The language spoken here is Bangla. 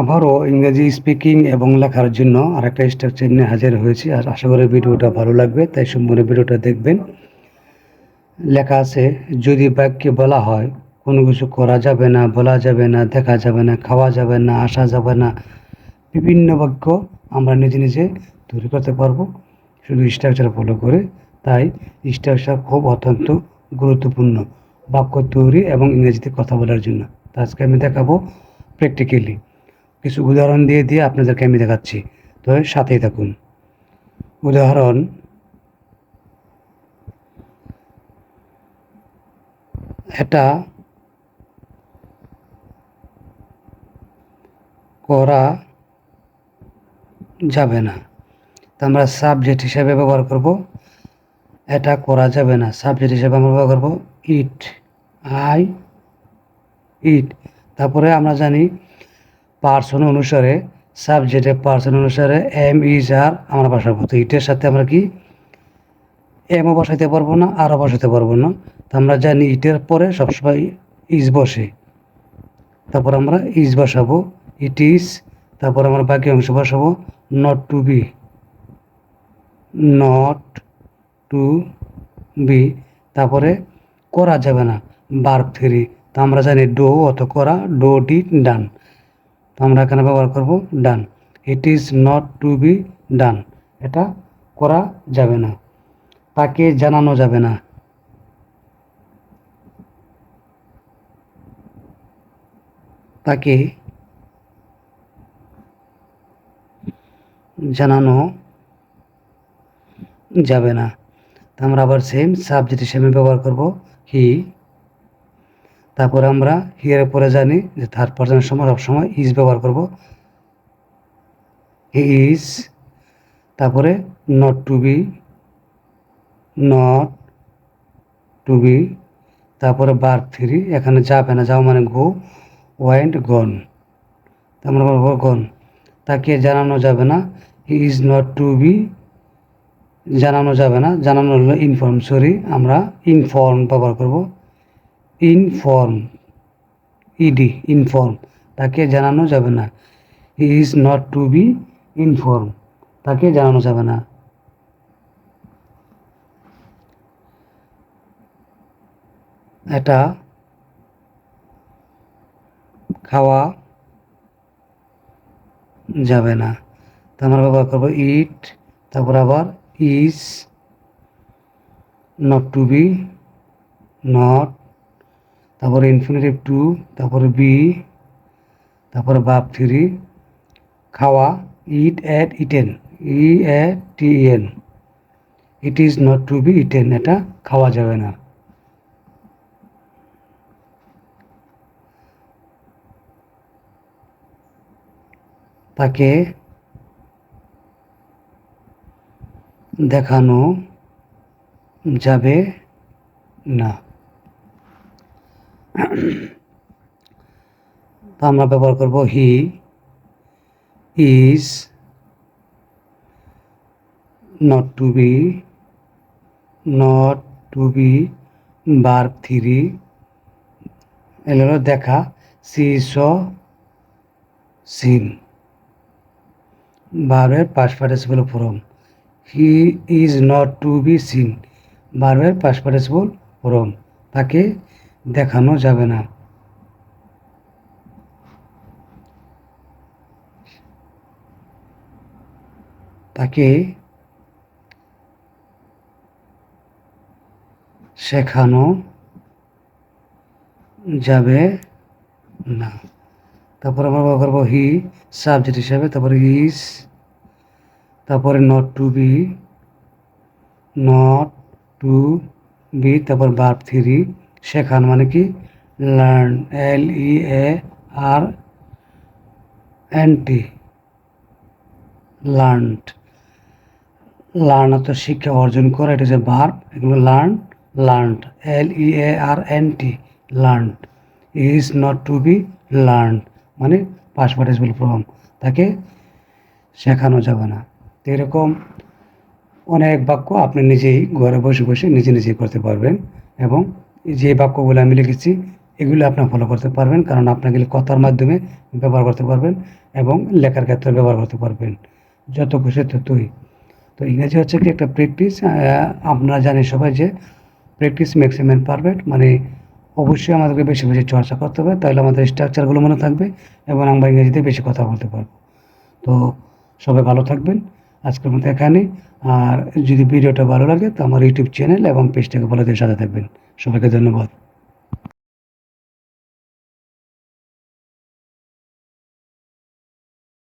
আবারও ইংরেজি স্পিকিং এবং লেখার জন্য আরেকটা স্ট্রাকচার নিয়ে হাজির হয়েছি। আর আশা করি ভিডিওটা ভালো লাগবে, তাই সম্পূর্ণ ভিডিওটা দেখবেন। লেখা আছে, যদি বাক্যে বলা হয়, কোনো কিছু করা যাবে না, বলা যাবে না, দেখা যাবে না, খাওয়া যাবে না, আসা যাবে না, বিভিন্ন বাক্য আমরা নিজে নিজে তৈরি করতে পারব। শুধু স্ট্রাকচার ফলো করে, তাই স্ট্রাকচার খুব অত্যন্ত গুরুত্বপূর্ণ বাক্য তৈরি এবং ইংরেজিতে কথা বলার জন্য। আজকে আমি দেখাবো প্র্যাকটিক্যালি কিছু উদাহরণ দিয়ে দিয়ে আপনাদেরকে আমি দেখাচ্ছি। তো সাথেই থাকুন। উদাহরণ, এটা করা যাবে না। তো আমরা সাবজেক্ট হিসাবে ব্যবহার করব। এটা করা যাবে না। সাবজেক্ট হিসাবে আমরা ব্যবহার করব ইট আই ইট তারপরে আমরা জানি পার্সন অনুসারে সাবজেক্টের পার্সন অনুসারে এম ইজ আর আমরা বসাবো। তো ইটের সাথে আমরা কি? এমও বসাইতে পারব না আরও বসাতে পারব না। তো আমরা জানি ইটের পরে সবসময় ইজ বসে। তারপর আমরা ইজ বসাবো ইট ইজ তারপর আমরা বাকি অংশ বসাবো not to be not to be তারপরে করা যাবে না বার্ব থ্রি তো আমরা জানি ডো অত করা ডো ডি ডান তো আমরা এখানে ব্যবহার করব done. It is not to be done এটা করা যাবে না। তাকে জানানো যাবে না। তাকে জানানো যাবে না। আমরা আবার সেম সাবজেক্ট হিসেবে ব্যবহার করব। হি তারপরে আমরা হিয়ার পরে জানি যে থার্ড পার্সনের সময় সবসময় ইজ ব্যবহার করব। ইজ তারপরে not to be not to be তারপরে বার থ্রি এখানে যাবে না যাও মানে গো ওয়াইন্ড গন আমরা বলব গন তাকে জানানো যাবে না। He is not to be জানানো যাবে না। জানানো হলো ইনফর্ম সরি আমরা ইনফর্ম ব্যবহার করব। ইনফর্ম, ইডি, ইনফর্ম, তাকে জানানো যাবে না। He is not to be inform, তাকে জানানো যাবে না। এটা খাওয়া যাবে না। তো আমরা ব্যবহার করব ইট তারপর আবার is not to be not তারপরে ইনফিনিটিভ টু তারপরে বি তারপরে বাপ থ্রি, খাওয়া eat ate eaten E A T N it is not to be eaten এটা খাওয়া যাবে না। তাকে দেখানো যাবে না। তো আমরা ব্যবহার করব he is not to be not to be bar three এগুলো দেখা সি সিন ভার্বের past participle form he is not to be seen ভার্বের পাস পার্টিসিপল ফর্ম তাকে দেখানো যাবে না। তাকে শেখানো যাবে না। তারপর আমরা ব্যবহার করব হি সাবজেক্ট হিসাবে, তারপরে ইজ তারপরে not to be not to be তারপর বার্ব থ্রি শেখান মানে কি? Learn L E A R N T learned learn অর্থ শিক্ষা অর্জন করা, এটা হচ্ছে ভার্ব এগুলো learn learned L E A R N T learned is not to be learned মানে পাস পার্টিসিপাল ফর্ম তাকে শেখানো যাবে না। তো এরকম অনেক বাক্য আপনি নিজেই ঘরে বসে বসে নিজে নিজেই করতে পারবেন এবং যে বাক্যগুলো আমি লিখেছি, এগুলো আপনার ফলো করতে পারবেন, কারণ আপনাকে কথার মাধ্যমে ব্যবহার করতে পারবেন এবং লেখার ক্ষেত্রে ব্যবহার করতে পারবেন। যত খুশি ততই। তো ইংরেজি হচ্ছে কি একটা প্র্যাকটিস আপনারা জানেন সবাই যে প্র্যাকটিস ম্যাক্সিমাম পারফেক্ট মানে অবশ্যই আমাদেরকে বেশি বেশি চর্চা করতে হবে, তাহলে আমাদের স্ট্রাকচারগুলো মনে থাকবে এবং আমরা ইংরেজিতে বেশি কথা বলতে পারব। তো সবাই ভালো থাকবেন। আজকের মতো এখানে আর যদি ভিডিওটা ভালো লাগে, তো আমার ইউটিউব চ্যানেল এবং পেজটাকে ভালো দিয়ে সাথে থাকবেন। সবাইকে ধন্যবাদ।